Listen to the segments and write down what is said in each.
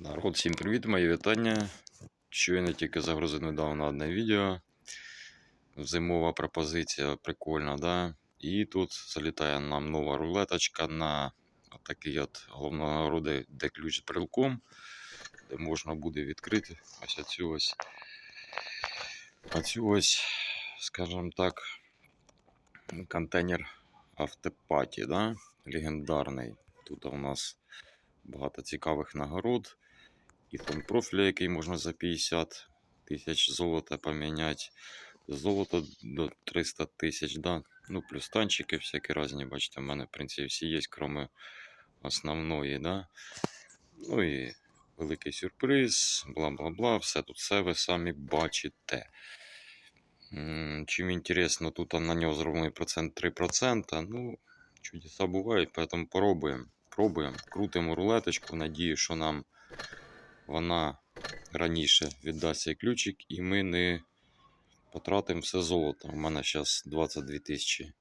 Народ, всім привіт, мої вітання. Щойно тільки загрузив недавно одне відео. Зимова пропозиція прикольна, да? І тут залітає нам нова рулеточка на такий от головного нагороди, де ключ з брелком, де можна буде відкрити ось оцю ось, оцю ось, скажімо так, контейнер автопаті, да? легендарний. Тут у нас багато цікавих нагород. І фон профіля, який можна за 50 тисяч золота поміняти. Золото до 300 тисяч, да? ну плюс танчики всякі різні, бачите, в мене в принципі всі є, крім основної, да? Ну і великий сюрприз, бла-бла-бла, все тут все ви самі бачите. Чим інтересно, тут на нього зроблений процент 3%. Ну, чудеса бувають, поэтому пробуємо. Пробуємо, крутимо рулеточку, надію, що нам вона раніше віддасть ключик, і ми не потратимо все золото. У мене зараз 22 тисячі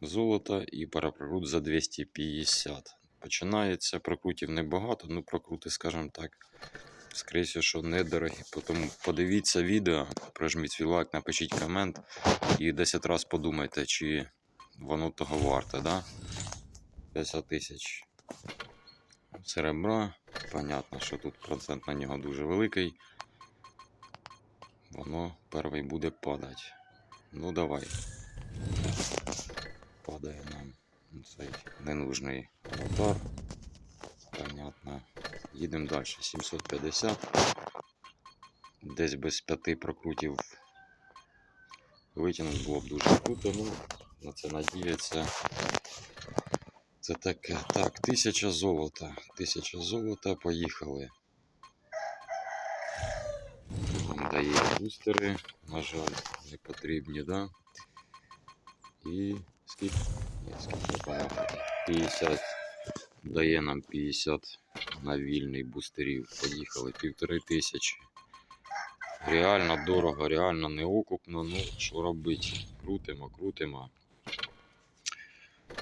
золота і параприкрут за 250. Починається, прокрутів небагато, ну прокрути, скажімо так, скоріше, що недорогі. Тому подивіться відео, прожміть свій лайк, напишіть комент і 10 разів подумайте, чи воно того варте, да? 50 тисяч серебра. Понятно, що тут процент на нього дуже великий. Воно перший буде падати. Ну давай. Падає нам цей ненужний аватар. Понятно. Їдемо далі. 750. Десь без п'яти прокрутів витягнути було б дуже круто. Ну, на це надіється. Це таке. Так, тисяча золота. Тисяча золота, поїхали. Нам дає бустери, на жаль, не потрібні, да? І скільки? Ні, скільки багато. 50. Дає нам 50 на вільний бустерів. Поїхали. Півтори тисячі. Реально дорого, реально неокупно. Ну, що робити? Крутимо, крутимо.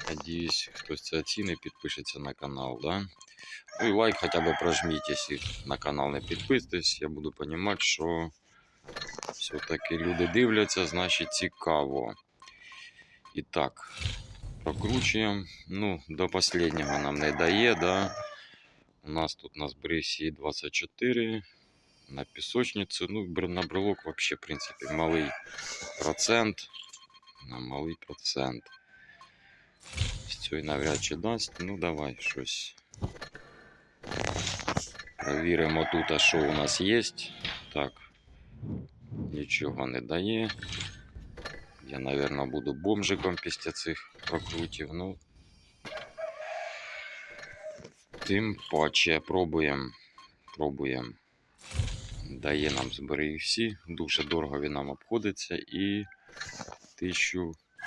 Надіюсь, хтось це оцінить, підпишеться на канал, да? Ну і лайк хоча б прожміть, якщо на канал не підписуєтесь. Я буду розуміти, що все-таки люди дивляться, значить цікаво. І так, прокручуємо. Ну, до останнього нам не дає, да? У нас тут на збрисі 24. На пісочницю, ну, на брелок вообще, в принципі, малий процент. На малий процент. Цієї навряд чи дасть. Ну давай щось. Провіримо тут, що у нас є. Так. Нічого не дає. Я, мабуть, буду бомжиком після цих прокрутів. Ну. Тим паче пробуємо. Пробуємо. Дає нам збери всі. Дуже дорого він нам обходиться і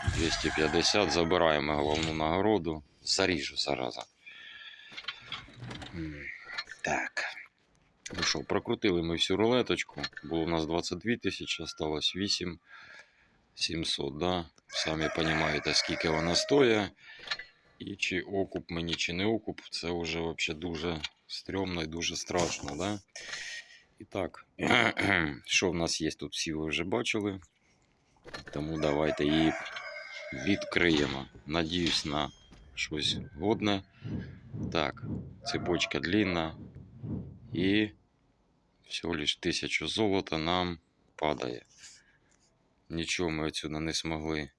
1250 забираємо головну нагороду. Заріжу зараза. Так. Ну що, прокрутили ми всю рулеточку. Було у нас 22 тисячі, осталось 8 700, да? Самі розумієте, скільки вона стоїть. І чи окуп мені, чи не окуп, це вже взагалі дуже стрьомно і дуже страшно, да? І так, що в нас є тут, всі ви вже бачили. Тому давайте її відкриємо. Надіюсь на щось годне. Так, цепочка длинна. І всього лиш тисячу золота нам падає. Нічого ми отсюди не змогли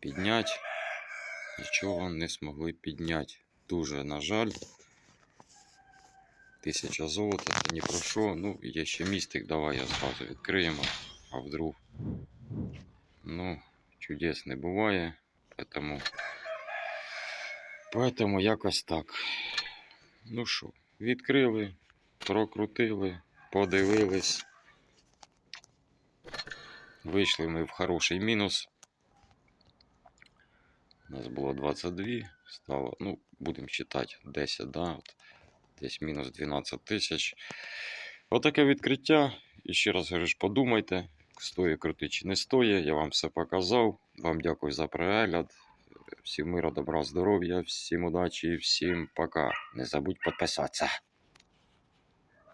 підняти. Нічого не змогли підняти. Дуже, на жаль. Тисяча золота, це ні про що. Ну, є ще містик, давай я зразу відкриємо. А вдруг. Ну, чудес не буває. Поэтому, поэтому якось так. Ну що, відкрили, прокрутили, подивились. Вийшли ми в хороший мінус. У нас було 22, стало, ну, будемо вважати 10, да, от, десь мінус 12 тисяч. Отаке відкриття. І ще раз говорю, подумайте, стоїть крути чи не стоїть. Я вам все показав. Вам дякую за перегляд. Всім мира, добра, здоров'я, всім удачі, всім пока. Не забудь підписатися.